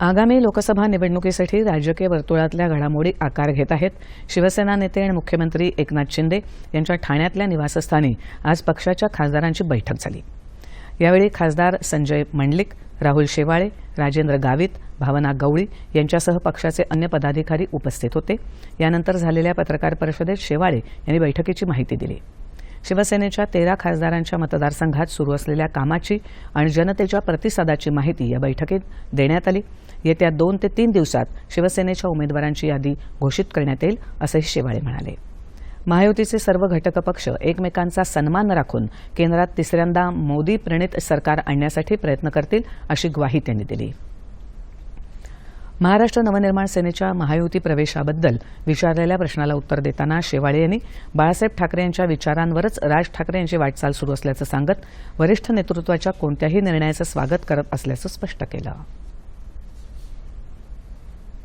आगामी लोकसभा निवडणुकीसाठी राजकीय वर्तुळातल्या घडामोडी आकार घेत आहेत. शिवसेना नेते आणि मुख्यमंत्री एकनाथ शिंदे यांच्या ठाण्यातल्या निवासस्थानी आज पक्षाच्या खासदारांची बैठक झाली. यावेळी खासदार संजय मंडलिक राहुल शेवाळे राजेंद्र गावित भावना गवळी यांच्यासह पक्षाचे अन्य पदाधिकारी उपस्थित होते. यानंतर झालेल्या पत्रकार परिषदेत शेवाळे यांनी बैठकीची माहिती दिली. शिवसेनेच्या तेरा खासदारांच्या मतदारसंघात सुरू असलेल्या कामाची आणि जनतेच्या प्रतिसादाची माहिती या बैठकीत देण्यात आली. येत्या दोन ते तीन दिवसात शिवसेनेच्या उमेदवारांची यादी घोषित करण्यात येईल असंही शेवाळे म्हणाले. महायुतीचे सर्व घटक पक्ष एकमेकांचा सन्मान राखून केंद्रात तिसऱ्यांदा मोदी प्रणित सरकार आणण्यासाठी प्रयत्न करतील अशी ग्वाही त्यांनी दिली. महाराष्ट्र नवनिर्माण सेनेच्या महायुती प्रवेशाबद्दल विचारलेल्या प्रश्नाला उत्तर देताना शेवाळे यांनी बाळासाहेब ठाकरे यांच्या विचारांवरच राज ठाकरे यांची वाटचाल सुरू असल्याचं सांगत वरिष्ठ नेतृत्वाच्या कोणत्याही निर्णयाचं स्वागत करत असल्याचं स्पष्ट केलं.